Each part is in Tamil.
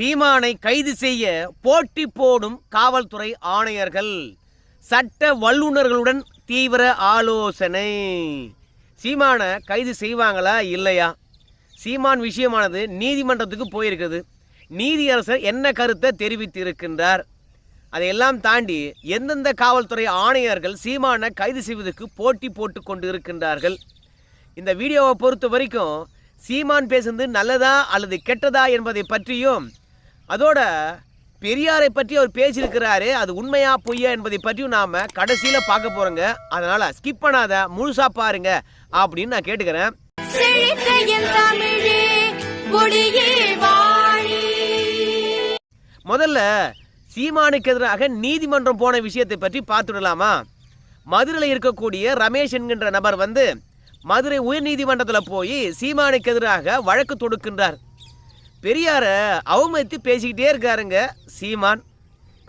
சீமானை கைது செய்ய போட்டி போடும் காவல்துறை ஆணையர்கள். சட்ட வல்லுநர்களுடன் தீவிர ஆலோசனை. சீமானை கைது செய்வாங்களா இல்லையா? சீமான் விஷயமானது நீதிமன்றத்துக்கு போயிருக்குது நீதியரசர் என்ன கருத்தை தெரிவித்திருக்கின்றார்? அதையெல்லாம் தாண்டி எந்தெந்த காவல்துறை ஆணையர்கள் சீமானை கைது செய்வதற்கு போட்டி போட்டு கொண்டு இருக்கின்றார்கள் இந்த வீடியோவை பொறுத்த வரைக்கும் சீமான் பேசுனது நல்லதா அல்லது கெட்டதா என்பதை பற்றியும் அதோட பெரியாரை பற்றி அவர் பேசியிருக்கிறாரு. அது உண்மையா பொய்யா என்பதை பற்றியும் நாம கடைசியில பார்க்க போறோங்க. அதனால ஸ்கிப் பண்ணாத முழுசா பாருங்க அப்படின்னு நான் கேட்டுக்கிறேன். முதல்ல சீமானுக்கு எதிராக நீதிமன்றம் போன விஷயத்தை பற்றி பார்த்துடலாமா? மதுரையில் இருக்கக்கூடிய ரமேஷ் என்கின்ற நபர் வந்து மதுரை உயர்நீதிமன்றத்தில் போய் சீமானுக்கு எதிராக வழக்கு தொடுக்கின்றார். பெரியாரை அவமதித்து பேசிக்கிட்டே இருக்காருங்க. சீமான்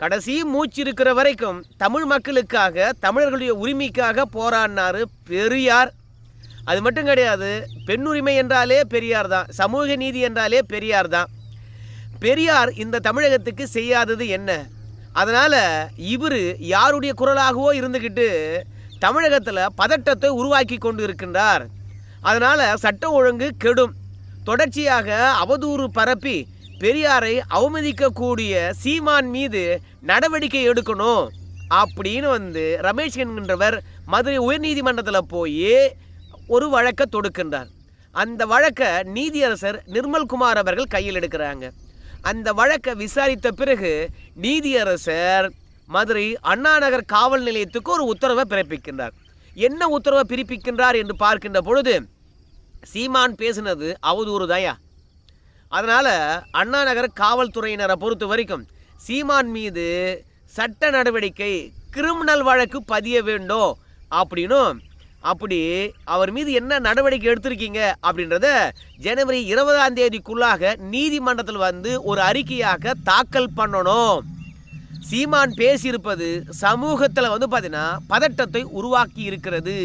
கடைசி மூச்சு இருக்கிற வரைக்கும் தமிழ் மக்களுக்காக தமிழர்களுடைய உரிமைக்காக போராடினார் பெரியார். அது மட்டும் கிடையாது பெண்ணுரிமை என்றாலே பெரியார் தான் சமூக நீதி என்றாலே பெரியார் தான். பெரியார் இந்த தமிழகத்துக்கு செய்யாதது என்ன? அதனால் இவர் யாருடைய குரலாகவோ இருந்துக்கிட்டு தமிழகத்தில் பதட்டத்தை உருவாக்கி கொண்டு இருக்கின்றார். அதனால் சட்டம் ஒழுங்கு கெடும். தொடர்ச்சியாக அவதூறு பரப்பி பெரியாரை அவமதிக்கக்கூடிய சீமான் மீது நடவடிக்கை எடுக்கணும் அப்படின்னு வந்து ரமேஷ் என்கின்றவர் மதுரை உயர்நீதிமன்றத்தில் போய் ஒரு வழக்கை தொடுக்கின்றார். அந்த வழக்கை நீதியரசர் நிர்மல்குமார் அவர்கள் கையில் எடுக்கிறாங்க. அந்த வழக்கை விசாரித்த பிறகு நீதியரசர் மதுரை அண்ணாநகர் காவல் நிலையத்துக்கு ஒரு உத்தரவை பிறப்பிக்கின்றார். என்ன உத்தரவை பிறப்பிக்கின்றார் என்று பார்க்கின்ற பொழுது சீமான் பேசுனது அவதூறு தாயா. அதனால் அண்ணா நகர் காவல்துறையினரை பொறுத்த வரைக்கும் சீமான் மீது சட்ட நடவடிக்கை கிரிமினல் வழக்கு பதிய வேண்டும் அப்படின்னும் அப்படி அவர் மீது என்ன நடவடிக்கை எடுத்திருக்கீங்க அப்படின்றத ஜனவரி இருபதாம் தேதிக்குள்ளாக நீதிமன்றத்தில் வந்து ஒரு அறிக்கையாக தாக்கல் பண்ணணும். சீமான் பேசியிருப்பது சமூகத்தில் வந்து பார்த்தீங்கன்னா பதட்டத்தை உருவாக்கி இருக்கிறது.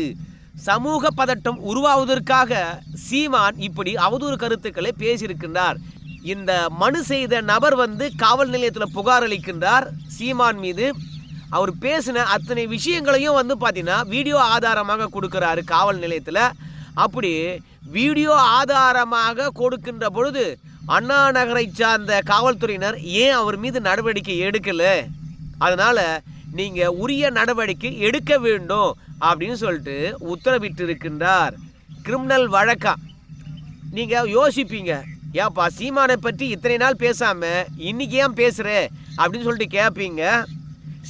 சமூக பதட்டம் உருவாவதற்காக சீமான் இப்படி அவதூறு கருத்துக்களை பேசியிருக்கின்றார். இந்த மனு செய்த நபர் வந்து காவல் நிலையத்தில் புகார் அளிக்கின்றார் சீமான் மீது. அவர் பேசின அத்தனை விஷயங்களையும் வந்து பார்த்தீங்கன்னா வீடியோ ஆதாரமாக கொடுக்குறாரு காவல் நிலையத்தில். அப்படி வீடியோ ஆதாரமாக கொடுக்கின்ற பொழுது அண்ணா நகரை சார்ந்த காவல்துறையினர் ஏன் அவர் மீது நடவடிக்கை எடுக்கல? அதனால நீங்கள் உரிய நடவடிக்கை எடுக்க வேண்டும் அப்படின்னு சொல்லிட்டு உத்தரவிட்டு இருக்கின்றார் கிரிமினல் வழக்கா? நீங்கள் யோசிப்பீங்க. ஏப்பா சீமானை பற்றி இத்தனை நாள் பேசாமல் இன்னைக்கு ஏன் பேசுகிற அப்படின்னு சொல்லிட்டு கேட்பீங்க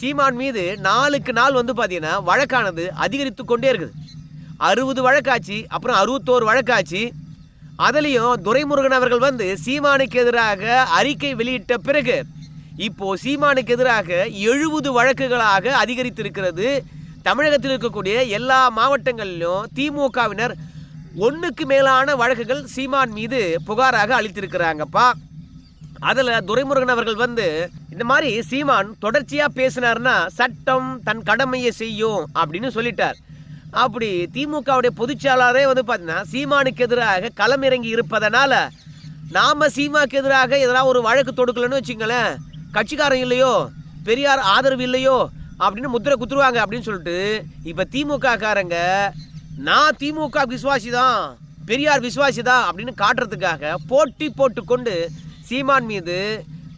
சீமான் மீது நாளுக்கு நாள் வந்து பார்த்தீங்கன்னா வழக்கானது அதிகரித்து கொண்டே இருக்குது. அறுபது வழக்காச்சு அப்புறம் அறுபத்தோரு வழக்காச்சு. அதுலேயும் துரைமுருகன் அவர்கள் வந்து சீமானுக்கு எதிராக அறிக்கை வெளியிட்ட பிறகு இப்போ சீமானுக்கு எதிராக எழுபது வழக்குகளாக அதிகரித்திருக்கிறது. தமிழகத்தில் இருக்கக்கூடிய எல்லா மாவட்டங்களிலும் திமுகவினர் ஒன்றுக்கு மேலான வழக்குகள் சீமான் மீது புகாராக அளித்திருக்கிறாங்கப்பா. அதில் துரைமுருகன் அவர்கள் வந்து இந்த மாதிரி சீமான் தொடர்ச்சியாக பேசினார்னா சட்டம் தன் கடமையை செய்யும் அப்படின்னு சொல்லிட்டார். அப்படி திமுகவுடைய பொதுச்செயலாளரே வந்து பார்த்தீங்கன்னா சீமானுக்கு எதிராக களமிறங்கி இருப்பதனால நாம் சீமாக்கு எதிராக எதனா ஒரு வழக்கு தொடுக்கலன்னு வச்சுங்களேன் கட்சிக்காரன் இல்லையோ பெரியார் ஆதரவு இல்லையோ அப்படின்னு முத்திரை குத்துருவாங்க அப்படின்னு சொல்லிட்டு இப்போ திமுக காரங்க நான் திமுக விசுவாசி தான் பெரியார் விசுவாசி தான் அப்படின்னு காட்டுறதுக்காக போட்டி போட்டுக்கொண்டு சீமான் மீது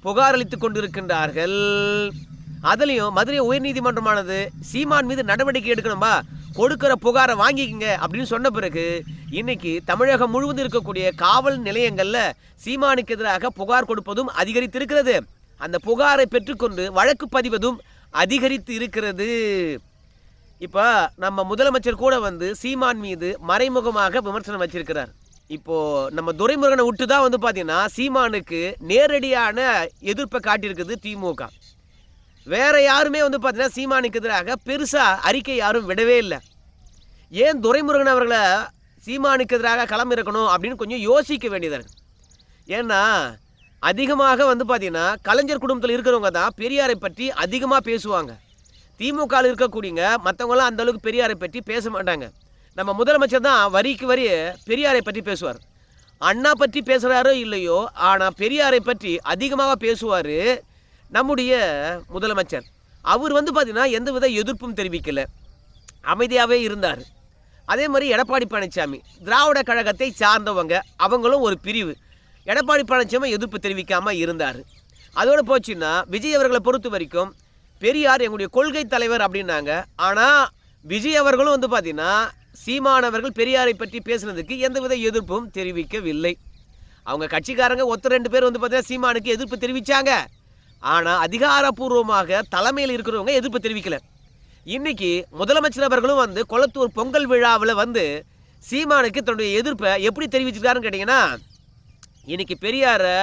புகார் அளித்து கொண்டிருக்கின்றார்கள். அதுலேயும் மதுரை உயர்நீதிமன்றமானது சீமான் மீது நடவடிக்கை எடுக்கணும்பா கொடுக்கிற புகாரை வாங்கிக்கங்க அப்படின்னு சொன்ன பிறகு இன்னைக்கு தமிழகம் முழுவதும் இருக்கக்கூடிய காவல் நிலையங்களில் சீமானுக்கு எதிராக புகார் கொடுப்பதும் அதிகரித்திருக்கிறது. அந்த புகாரை பெற்றுக்கொண்டு வழக்கு பதிவதும் அதிகரித்து இருக்கிறது. இப்போ நம்ம முதலமைச்சர் கூட வந்து சீமான் மீது மறைமுகமாக விமர்சனம் வச்சிருக்கிறார். இப்போது நம்ம துரைமுருகனை விட்டு தான் வந்து பார்த்தீங்கன்னா சீமானுக்கு நேரடியான எதிர்ப்பை காட்டியிருக்குது திமுக. வேறு யாருமே வந்து பார்த்தீங்கன்னா சீமானுக்கு எதிராக பெருசாக அறிக்கை யாரும் விடவே இல்லை. ஏன் துரைமுருகன் அவர்களை சீமானுக்கு எதிராக களம் இருக்கணும் அப்படின்னு கொஞ்சம் யோசிக்க வேண்டியதாக ஏன்னா அதிகமாக வந்து பார்த்தீங்கன்னா கலைஞர் குடும்பத்தில் இருக்கிறவங்க தான் பெரியாரை பற்றி அதிகமாக பேசுவாங்க. திமுகவில் இருக்கக்கூடியங்க மற்றவங்களாம் அந்த அளவுக்கு பெரியாரை பற்றி பேச மாட்டாங்க. நம்ம முதலமைச்சர் தான் வரிக்கு வரி பெரியாரை பற்றி பேசுவார். அண்ணா பற்றி பேசுகிறாரோ இல்லையோ ஆனால் பெரியாரை பற்றி அதிகமாக பேசுவார் நம்முடைய முதலமைச்சர். அவர் வந்து பார்த்தீங்கன்னா எந்தவித எதிர்ப்பும் தெரிவிக்கலை. அமைதியாகவே இருந்தார். அதே மாதிரி எடப்பாடி பழனிசாமி திராவிட கழகத்தை சார்ந்தவங்க அவங்களும் ஒரு பிரிவு. எடப்பாடி பழனிசாமி எதிர்ப்பு தெரிவிக்காமல் இருந்தார். அதோடு போச்சுன்னா விஜய் அவர்களை பொறுத்த வரைக்கும் பெரியார் எங்களுடைய கொள்கை தலைவர் அப்படின்னாங்க. ஆனால் விஜய் அவர்களும் வந்து பார்த்தீங்கன்னா சீமானவர்கள் பெரியாரை பற்றி பேசுனதுக்கு எந்தவித எதிர்ப்பும் தெரிவிக்கவில்லை. அவங்க கட்சிக்காரங்க ஒத்த ரெண்டு பேர் வந்து பார்த்தீங்கன்னா சீமானுக்கு எதிர்ப்பு தெரிவித்தாங்க ஆனால் அதிகாரப்பூர்வமாக தலைமையில் இருக்கிறவங்க எதிர்ப்பு தெரிவிக்கல. இன்னைக்கு முதலமைச்சர் அவர்களும் வந்து கொளத்தூர் பொங்கல் விழாவில் வந்து சீமானுக்கு தன்னுடைய எதிர்ப்பை எப்படி தெரிவிச்சிருக்காருன்னு கேட்டிங்கன்னா இன்னைக்கு பெரியாரை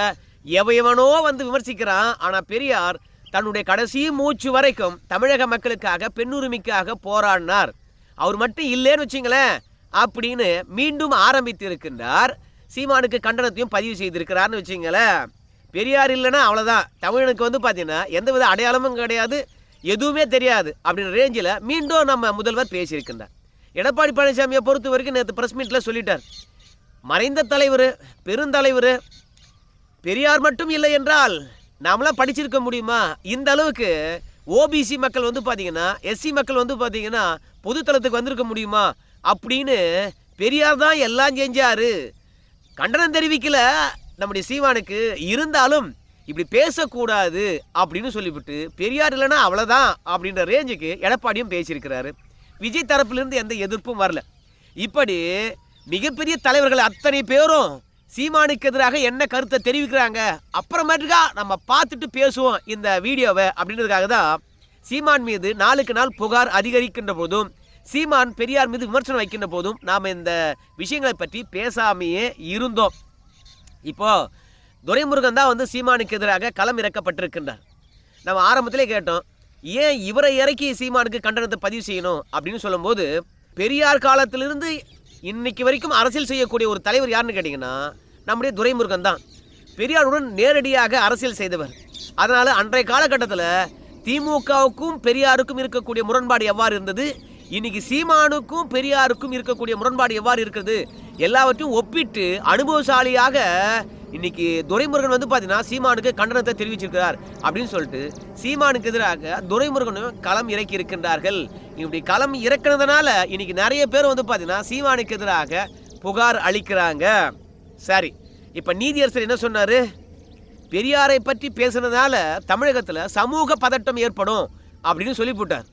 எவையவனோ வந்து விமர்சிக்கிறான் ஆனால் பெரியார் தன்னுடைய கடைசி மூச்சு வரைக்கும் தமிழக மக்களுக்காக பெண்ணுரிமைக்காக போராடினார். அவர் மட்டும் இல்லைன்னு வச்சிங்களேன் அப்படின்னு மீண்டும் ஆரம்பித்து இருக்கின்றார் சீமானுக்கு கண்டனத்தையும் பதிவு செய்திருக்கிறார்னு வச்சிங்களேன். பெரியார் இல்லைன்னா அவ்வளோதான் தமிழனுக்கு வந்து பார்த்தீங்கன்னா எந்தவித அடையாளமும் கிடையாது எதுவுமே தெரியாது அப்படின்ற ரேஞ்சில் மீண்டும் நம்ம முதல்வர் பேசியிருக்கின்றார். எடப்பாடி பழனிசாமியை பொறுத்த வரைக்கும் நேற்று ப்ரெஸ் மீட்டில் சொல்லிட்டார். மறைந்த தலைவர் பெருந்தலைவர் பெரியார் மட்டும் இல்லை என்றால் நாமளாம் படிச்சிருக்க முடியுமா? இந்த அளவுக்கு ஓபிசி மக்கள் வந்து பார்த்தீங்கன்னா எஸ்சி மக்கள் வந்து பார்த்தீங்கன்னா பொதுத்தளத்துக்கு வந்திருக்க முடியுமா? அப்படின்னு பெரியார் தான் எல்லாம் செஞ்சார். கண்டனம் தெரிவிக்கல நம்முடைய சீமானுக்கு. இருந்தாலும் இப்படி பேசக்கூடாது அப்படின்னு சொல்லிவிட்டு பெரியார் இல்லைன்னா அவ்வளோதான் அப்படின்ற ரேஞ்சுக்கு எடப்பாடியும் பேசியிருக்கிறாரு. விஜய் தரப்பிலிருந்து எந்த எதிர்ப்பும் வரல. இப்படி மிகப்பெரிய தலைவர்கள் அத்தனை பேரும் சீமானுக்கு எதிராக என்ன கருத்தை தெரிவிக்கிறாங்க? அப்புறமேட்டுக்கா நம்ம பார்த்துட்டு பேசுவோம் இந்த வீடியோவை அப்படின்றதுக்காக தான் சீமான் மீது நாளுக்கு நாள் புகார் அதிகரிக்கின்ற போதும் சீமான் பெரியார் மீது விமர்சனம் வைக்கின்ற போதும் நாம் இந்த விஷயங்களை பற்றி பேசாமையே இருந்தோம். இப்போ துரைமுருகன் தான் வந்து சீமானுக்கு எதிராக களம் இறக்கப்பட்டிருக்கின்றார். நம்ம ஆரம்பத்திலே கேட்டோம் ஏன் இவரை இறக்கி சீமானுக்கு கண்டனத்தை பதிவு செய்யணும்? அப்படின்னு சொல்லும்போது பெரியார் காலத்திலிருந்து இன்னைக்கு வரைக்கும் அரசியல் செய்யக்கூடிய ஒரு தலைவர் யாருன்னு கேட்டிங்கன்னா நம்முடைய துரைமுருகன் தான். பெரியாருடன் நேரடியாக அரசியல் செய்தவர். அதனால் அன்றைய காலகட்டத்தில் திமுகவுக்கும் பெரியாருக்கும் இருக்கக்கூடிய முரண்பாடு எவ்வாறு இருந்தது? இன்னைக்கு சீமானுக்கும் பெரியாருக்கும் இருக்கக்கூடிய முரண்பாடு எவ்வாறு இருக்கிறது? எல்லாவற்றையும் ஒப்பிட்டு அனுபவசாலியாக இன்னைக்கு துரைமுருகன் வந்து பார்த்தீங்கன்னா சீமானுக்கு கண்டனத்தை தெரிவிச்சிருக்கிறார் அப்படின்னு சொல்லிட்டு சீமானுக்கு எதிராக துரைமுருகனும் களம் இறக்கி இருக்கின்றார்கள். இப்படி களம் இறக்குனதுனால இன்னைக்கு நிறைய பேர் வந்து பார்த்தீங்கன்னா சீமானுக்கு எதிராக புகார் அளிக்கிறாங்க. சரி இப்போ நீதியரசர் என்ன சொன்னார்? பெரியாரை பற்றி பேசுனதுனால தமிழகத்தில் சமூக பதட்டம் ஏற்படும் அப்படின்னு சொல்லி போட்டார்.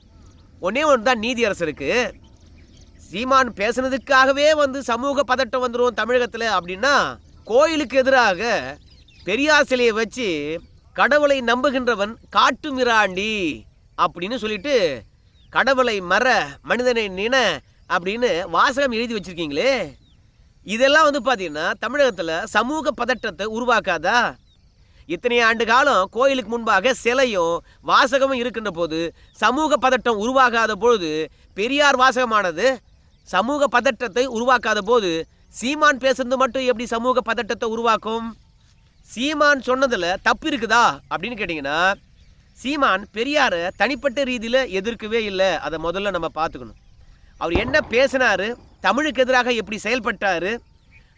ஒன்றே ஒன்று தான் நீதியரசருக்கு. சீமான் பேசுனதுக்காகவே வந்து சமூக பதட்டம் வந்துடும் தமிழகத்தில் அப்படின்னா கோயிலுக்கு எதிராக பெரியார் சிலையை வச்சு கடவுளை நம்புகின்றவன் காட்டு மிராண்டி அப்படின்னு சொல்லிட்டு கடவுளை மற மனிதனை நின அப்படின்னு வாசகம் எழுதி வச்சுருக்கீங்களே. இதெல்லாம் வந்து பார்த்தீங்கன்னா தமிழகத்தில் சமூக பதற்றத்தை உருவாக்காதா? இத்தனை ஆண்டு காலம் கோயிலுக்கு முன்பாக சிலையும் வாசகமும் இருக்கின்ற போது சமூக பதட்டம் உருவாகாத பொழுது பெரியார் வாசகமானது சமூக பதட்டத்தை உருவாக்காத போது சீமான் பேசுறது மட்டும் எப்படி சமூக பதட்டத்தை உருவாக்கும்? சீமான் சொன்னதில் தப்பு இருக்குதா? அப்படின்னு கேட்டிங்கன்னா சீமான் பெரியாரை தனிப்பட்ட ரீதியில் எதிர்க்கவே இல்லை. அதை முதல்ல நம்ம பார்த்துக்கணும். அவர் என்ன பேசினாரு? தமிழுக்கு எதிராக எப்படி செயல்பட்டார்?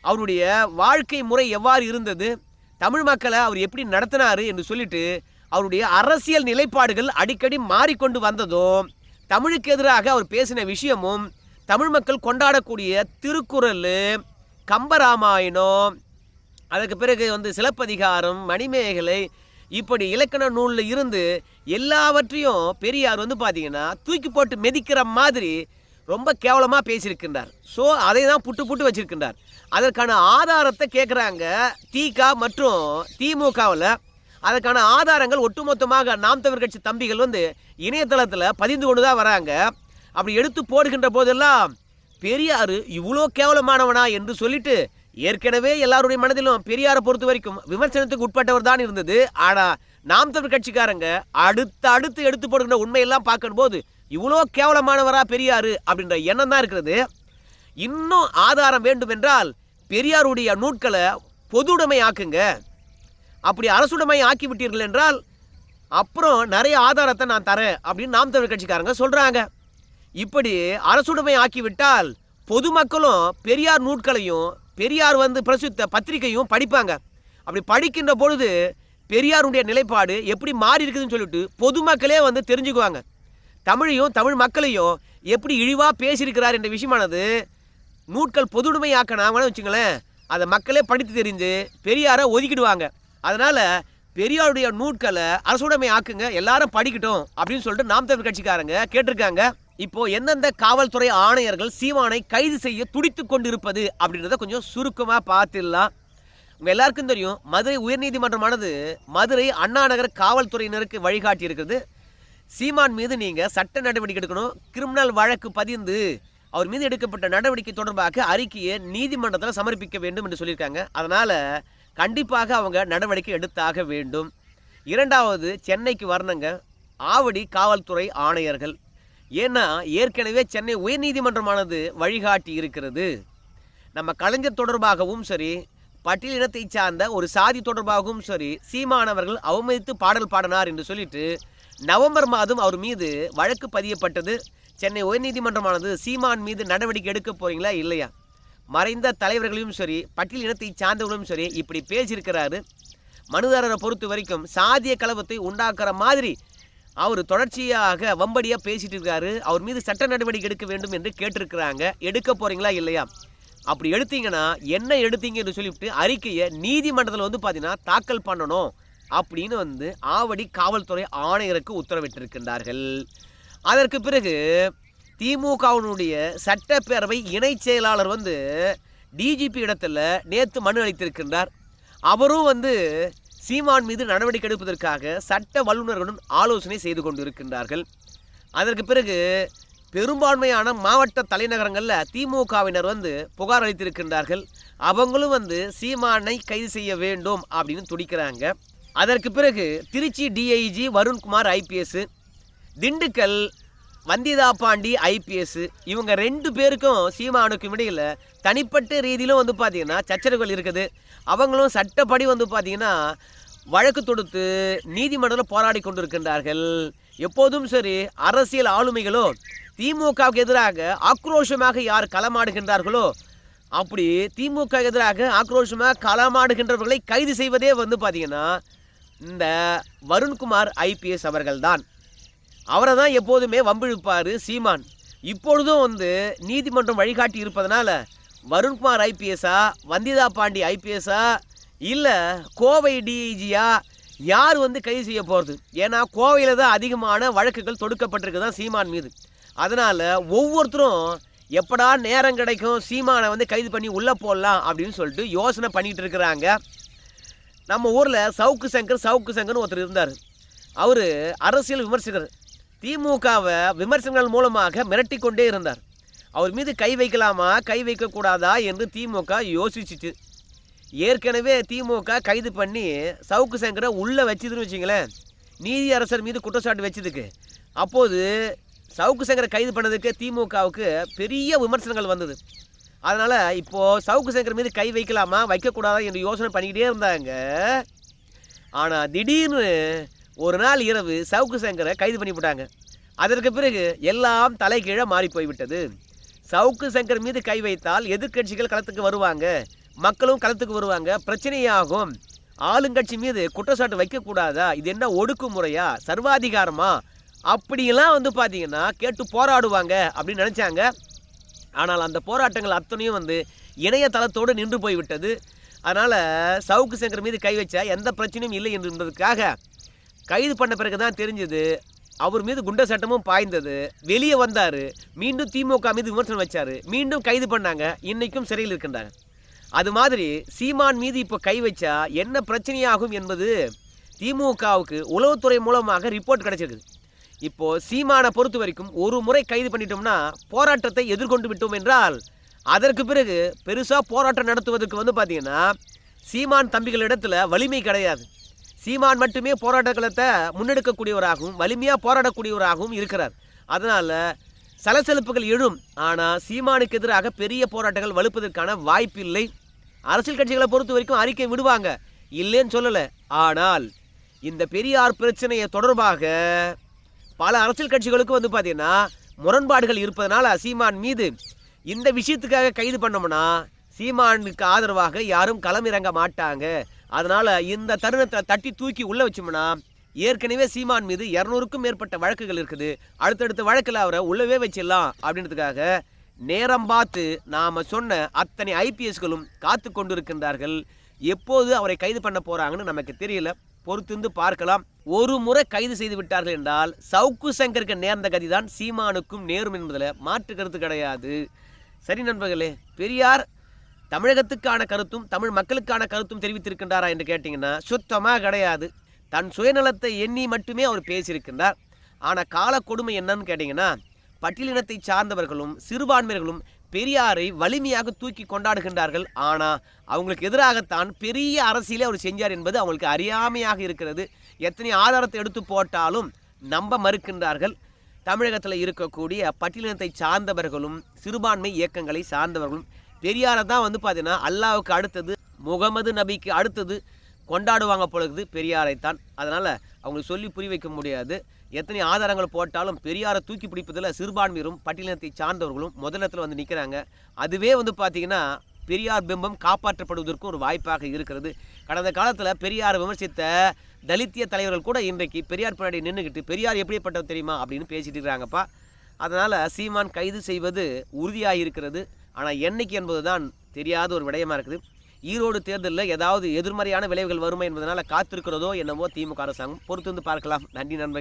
அவருடைய வாழ்க்கை முறை எவ்வாறு இருந்தது? தமிழ் மக்களை அவர் எப்படி நடத்தினார் என்று சொல்லிட்டு அவருடைய அரசியல் நிலைப்பாடுகள் அடிக்கடி மாறிக்கொண்டு வந்ததும் தமிழுக்கு எதிராக அவர் பேசின விஷயமும் தமிழ் மக்கள் கொண்டாடக்கூடிய திருக்குறள் கம்பராமாயணம் அதுக்கு பிறகு வந்து சிலப்பதிகாரம் மணிமேகலை இப்படி இலக்கண நூலில் இருந்து எல்லாவற்றையும் பெரியார் வந்து பார்த்தீங்கன்னா தூக்கி போட்டு மிதிக்கிற மாதிரி ரொம்ப கேவலமாக பேசியிருக்கின்றார். ஸோ அதை தான் புட்டு புட்டு வச்சுருக்கின்றார். அதற்கான ஆதாரத்தை கேட்குறாங்க திக மற்றும் திமுகவில். அதற்கான ஆதாரங்கள் ஒட்டுமொத்தமாக நாம் தமிழ் கட்சி தம்பிகள் வந்து இணையதளத்தில் பதிந்து கொண்டு தான் வராங்க. அப்படி எடுத்து போடுகின்ற போதெல்லாம் பெரியார் இவ்வளோ கேவலமானவனா? என்று சொல்லிட்டு ஏற்கனவே எல்லாருடைய மனதிலும் பெரியாரை பொறுத்த வரைக்கும் விமர்சனத்துக்கு உட்பட்டவர் தான் இருந்தது. ஆனால் நாம் தமிழ் கட்சிக்காரங்க அடுத்து அடுத்து எடுத்து போடுகின்ற உண்மையெல்லாம் பார்க்கும்போது இவ்வளோ கேவலமானவரா பெரியார் அப்படின்ற எண்ணம் தான் இருக்கிறது. இன்னும் ஆதாரம் வேண்டும் என்றால் பெரியாருடைய நூட்களை பொதுவுடைமை ஆக்குங்க அப்படி அரசுடைமை ஆக்கி விட்டீர்கள் என்றால் அப்புறம் நிறைய ஆதாரத்தை நான் தரேன் அப்படின்னு நாம் தமிழ் கட்சிக்காரங்க சொல்கிறாங்க இப்படி அரசுடைமை ஆக்கிவிட்டால் பொதுமக்களும் பெரியார் நூட்களையும் பெரியார் வந்து பிரசுத்த பத்திரிகையும் படிப்பாங்க. அப்படி படிக்கின்ற பொழுது பெரியாருடைய நிலைப்பாடு எப்படி மாறி இருக்குதுன்னு சொல்லிட்டு பொதுமக்களே வந்து தெரிஞ்சுக்குவாங்க. தமிழையும் தமிழ் மக்களையும் எப்படி இழிவாக பேசியிருக்கிறார் என்ற விஷயமானது நூட்கள் பொதுவுடைமையாக்கினாங்கன்னு வச்சுங்களேன் அதை மக்களே படித்து தெரிந்து பெரியாரை ஒதுக்கிடுவாங்க. அதனால் பெரியாருடைய நூட்களை அரசுடைமை ஆக்குங்க எல்லாரும் படிக்கட்டும் அப்படின்னு சொல்லிட்டு நாம் தமிழ் கட்சிக்காரங்க கேட்டிருக்காங்க. இப்போ எந்தெந்த காவல்துறை ஆணையர்கள் சீமானை கைது செய்ய துடித்து கொண்டிருப்பது அப்படின்றத கொஞ்சம் சுருக்கமாக பார்த்துடலாம். உங்கள் எல்லாருக்கும் தெரியும் மதுரை உயர்நீதிமன்றமானது மதுரை அண்ணாநகர் காவல்துறையினருக்கு வழிகாட்டி இருக்குது சீமான் மீது நீங்கள் சட்ட நடவடிக்கை எடுக்கணும். கிரிமினல் வழக்கு பதிந்து அவர் மீது எடுக்கப்பட்ட நடவடிக்கை தொடர்பாக அறிக்கையை நீதிமன்றத்தில் சமர்ப்பிக்க வேண்டும் என்று சொல்லியிருக்காங்க. அதனால் கண்டிப்பாக அவங்க நடவடிக்கை எடுத்தாக வேண்டும். இரண்டாவது சென்னைக்கு வரணுங்க. ஆவடி காவல்துறை ஆணையர்கள். ஏன்னா ஏற்கனவே சென்னை உயர்நீதிமன்றமானது வழிகாட்டி இருக்கிறது. நம்ம கலைஞர் தொடர்பாகவும் சரி பட்டியல் இனத்தை சார்ந்த ஒரு சாதி தொடர்பாகவும் சரி சீமானவர்கள் அவமதித்து பாடல் பாடினார் என்று சொல்லிட்டு நவம்பர் மாதம் அவர் மீது வழக்கு பதியப்பட்டது. சென்னை உயர்நீதிமன்றமானது சீமான் மீது நடவடிக்கை எடுக்க போறீங்களா இல்லையா? மறைந்த தலைவர்களையும் சரி பட்டியல் இனத்தை சார்ந்தவர்களும் சரி இப்படி பேசியிருக்கிறாரு. மனுதாரரை பொறுத்த வரைக்கும் சாதிய கலவத்தை உண்டாக்குற மாதிரி அவர் தொடர்ச்சியாக வம்படியாக பேசிட்டு இருக்காரு. அவர் மீது சட்ட நடவடிக்கை எடுக்க வேண்டும் என்று கேட்டிருக்கிறாங்க. எடுக்க போறீங்களா இல்லையா? அப்படி எடுத்தீங்கன்னா என்ன எடுத்தீங்கன்னு சொல்லிவிட்டு அறிக்கையை நீதிமன்றத்தில் வந்து பார்த்தீங்கன்னா தாக்கல் பண்ணணும் அப்படின்னு வந்து ஆவடி காவல்துறை ஆணையருக்கு உத்தரவிட்டிருக்கின்றார்கள். அதற்கு பிறகு திமுகவினுடைய சட்டப்பேரவை இணைச் செயலாளர் வந்து டிஜிபி இடத்துல நேற்று மனு அளித்திருக்கின்றார். அவரும் வந்து சீமான் மீது நடவடிக்கை எடுப்பதற்காக சட்ட வல்லுநர்களுடன் ஆலோசனை செய்து கொண்டிருக்கின்றார்கள். அதற்கு பிறகு பெரும்பான்மையான மாவட்ட தலைநகரங்களில் திமுகவினர் வந்து புகார் அளித்திருக்கின்றார்கள். அவங்களும் வந்து சீமானை கைது செய்ய வேண்டும் அப்படின்னு துடிக்கிறாங்க. அதற்கு பிறகு Trichy DIG Varunkumar IPS Dindigul Vandita Pandi IPS இவங்க ரெண்டு பேருக்கும் சீமானுக்கும் இடையில் தனிப்பட்ட ரீதியிலும் வந்து பார்த்தீங்கன்னா சச்சரவுகள் இருக்குது. அவங்களும் சட்டப்படி வந்து பார்த்தீங்கன்னா வழக்கு தொடுத்து நீதிமன்றத்தில் போராடி கொண்டிருக்கின்றார்கள். எப்போதும் சரி அரசியல் ஆளுமைகளோ திமுகவுக்கு எதிராக ஆக்ரோஷமாக யார் களமாடுகின்றார்களோ அப்படி திமுக எதிராக ஆக்ரோஷமாக களமாடுகின்றவர்களை கைது செய்வதே வந்து பார்த்தீங்கன்னா இந்த வருண்குமார் ஐபிஎஸ் அவர்கள்தான். அவரை தான் எப்போதுமே வம்பிழுப்பார் சீமான். இப்பொழுதும் வந்து நீதிமன்றம் வழிகாட்டி இருப்பதனால வருண்குமார் ஐபிஎஸ்ஸா வந்திதா பாண்டி ஐபிஎஸ்ஸா இல்லை கோவை டிஐஜியா யார் வந்து கைது செய்ய போகிறது ஏன்னா கோவையில் தான் அதிகமான வழக்குகள் தொடுக்கப்பட்டிருக்கு தான் சீமான் மீது. அதனால் ஒவ்வொருத்தரும் எப்படா நேரம் கிடைக்கும் சீமானை வந்து கைது பண்ணி உள்ளே போடலாம் அப்படின்னு சொல்லிட்டு யோசனை பண்ணிகிட்டு இருக்கிறாங்க. நம்ம ஊரில் சவுக்கு சங்கர் சவுக்கு சங்கர்னு ஒருத்தர் இருந்தார். அவர் அரசியல் விமர்சகர். திமுகவை விமர்சனங்கள் மூலமாக மிரட்டி கொண்டே இருந்தார். அவர் மீது கை வைக்கலாமா கை வைக்கக்கூடாதா என்று திமுக யோசிச்சுச்சு. ஏற்கனவே திமுக கைது பண்ணி சவுக்கு சங்கரை உள்ளே வச்சுதுன்னு வச்சிங்களேன் நீதி அரசர் மீது குற்றச்சாட்டு வச்சதுக்கு. அப்போது சவுக்கு சங்கரை கைது பண்ணதுக்கு திமுகவுக்கு பெரிய விமர்சனங்கள் வந்தது. அதனால் இப்போது சவுக்கு சங்கர் மீது கை வைக்கலாமா வைக்கக்கூடாதா என்று யோசனை பண்ணிக்கிட்டே இருந்தாங்க. ஆனால் திடீர்னு ஒரு நாள் இரவு சவுக்கு சங்கரை கைது பண்ணி போட்டாங்க அதற்கு பிறகு எல்லாம் தலைகீழே மாறி போய்விட்டது. சவுக்கு சங்கர் மீது கை வைத்தால் எதிர்க்கட்சிகள் களத்துக்கு வருவாங்க. மக்களும் களத்துக்கு வருவாங்க. பிரச்சனையாகும். ஆளுங்கட்சி மீது குற்றச்சாட்டு வைக்கக்கூடாதா? இது என்ன ஒடுக்குமுறையா? சர்வாதிகாரமா? அப்படியெல்லாம் வந்து பார்த்தீங்கன்னா கேட்டு போராடுவாங்க அப்படின்னு நினச்சாங்க. ஆனால் அந்த போராட்டங்கள் அத்தனையும் வந்து இணையதளத்தோடு நின்று போய்விட்டது. அதனால் சவுக்கு சங்கர் மீது கை வச்சா எந்த பிரச்சனையும் இல்லை என்பதற்காக கைது பண்ண பிறகு தான் தெரிஞ்சது அவர் மீது குண்ட சட்டமும் பாய்ந்தது. வெளியே வந்தார். மீண்டும் திமுக மீது விமர்சனம் வச்சார். மீண்டும் கைது பண்ணாங்க. இன்றைக்கும் சிறையில் இருக்கின்றாங்க. அது மாதிரி சீமான் மீது இப்போ கை வச்சா என்ன பிரச்சனையாகும் என்பது திமுகவுக்கு உளவுத்துறை மூலமாக ரிப்போர்ட் கிடைச்சிருக்குது. இப்போது சீமானை பொறுத்த வரைக்கும் ஒரு முறை கைது பண்ணிட்டோம்னா போராட்டத்தை எதிர்கொண்டு விட்டோம் என்றால் அதற்கு பிறகு பெருசாக போராட்டம் நடத்துவதற்கு வந்து பார்த்திங்கன்னா சீமான் தம்பிகள் இடத்துல வலிமை கிடையாது. சீமான் மட்டுமே போராட்ட களத்தை முன்னெடுக்கக்கூடியவராகவும் வலிமையாக போராடக்கூடியவராகவும் இருக்கிறார். அதனால் சலசலப்புகள் எழும். ஆனால் சீமானுக்கு எதிராக பெரிய போராட்டங்கள் வலுப்பதற்கான வாய்ப்பில்லை அரசியல் கட்சிகளை பொறுத்த வரைக்கும் அறிக்கை விடுவாங்க. இல்லைன்னு சொல்லலை. ஆனால் இந்த பெரியார் பிரச்சனையை தொடர்பாக பல அரசியல் கட்சிகளுக்கும் வந்து பார்த்தீங்கன்னா முரண்பாடுகள் இருப்பதனால் சீமான் மீது இந்த விஷயத்துக்காக கைது பண்ணோம்னா சீமானுக்கு ஆதரவாக யாரும் களமிறங்க மாட்டாங்க. அதனால் இந்த தருணத்தை தட்டி தூக்கி உள்ளே வச்சோம்னா ஏற்கனவே சீமான் மீது இரநூறுக்கும் மேற்பட்ட வழக்குகள் இருக்குது. அடுத்தடுத்த வழக்கில் அவரை உள்ளவே வச்சிடலாம் அப்படின்றதுக்காக நேரம் பார்த்து நாம் சொன்ன அத்தனை ஐபிஎஸ்களும் காத்து கொண்டிருக்கின்றார்கள். எப்போது அவரை கைது பண்ண போகிறாங்கன்னு நமக்கு தெரியல. பொறுத்திருந்து பார்க்கலாம். ஒரு முறை கைது செய்து விட்டார்கள் என்றால் சவுக்கு சங்கருக்கு நேர்ந்த கதி தான் சீமானுக்கும் நேரும் என்பதில் மாற்று கருத்து கிடையாது. சரி நண்பர்களே பெரியார் தமிழகத்துக்கான கருத்தும் தமிழ் மக்களுக்கான கருத்தும் தெரிவித்திருக்கின்றாரா என்று கேட்டிங்கன்னா சுத்தமாக கிடையாது. தன் சுயநலத்தை எண்ணி மட்டுமே அவர் பேசியிருக்கின்றார். ஆனால் கால கொடுமை என்னன்னு கேட்டிங்கன்னா பட்டியலினத்தை சார்ந்தவர்களும் சிறுபான்மையர்களும் பெரியாரை வலிமையாக தூக்கி கொண்டாடுகின்றார்கள். ஆனால் அவங்களுக்கு எதிராகத்தான் பெரிய அரசியலை அவர் செஞ்சார் என்பது அவங்களுக்கு அறியாமையாக இருக்கிறது. எத்தனை ஆதாரத்தை எடுத்து போட்டாலும் நம்ப மறுக்கின்றார்கள். தமிழகத்தில் இருக்கக்கூடிய பட்டியலினத்தை சார்ந்தவர்களும் சிறுபான்மை இயக்கங்களை சார்ந்தவர்களும் பெரியாரை தான் வந்து பார்த்தீங்கன்னா அல்லாவுக்கு அடுத்தது முகமது நபிக்கு அடுத்தது கொண்டாடுவாங்க பொழுது பெரியாரைத்தான். அதனால் அவங்களுக்கு சொல்லி புரி வைக்க முடியாது. எத்தனை ஆதாரங்கள் போட்டாலும் பெரியாரை தூக்கி பிடிப்பதில் சிறுபான்மையரும் பட்டியலினத்தை சார்ந்தவர்களும் முதலிடத்தில் வந்து நிற்கிறாங்க அதுவே வந்து பார்த்திங்கன்னா பெரியார் பிம்பம் காப்பாற்றப்படுவதற்கும் ஒரு வாய்ப்பாக இருக்கிறது. கடந்த காலத்தில் பெரியார் விமர்சித்த தலித்திய தலைவர்கள் கூட இன்றைக்கு பெரியார் பின்னாடி நின்றுக்கிட்டு பெரியார் எப்படிப்பட்டவர் தெரியுமா? அப்படின்னு பேசிட்டு இருக்கிறாங்கப்பா. அதனால் சீமான் கைது செய்வது உறுதியாக இருக்கிறது. ஆனால் என்னைக்கு என்பது தான் தெரியாத ஒரு விடயமா இருக்குது. ஈரோடு தேர்தலில் ஏதாவது எதிர்மறையான விளைவுகள் வருமா என்பதனால் காத்திருக்கிறதோ என்னவோ திமுக அரசாங்கம். பொறுத்து வந்து பார்க்கலாம். நன்றி நண்பர்கள்.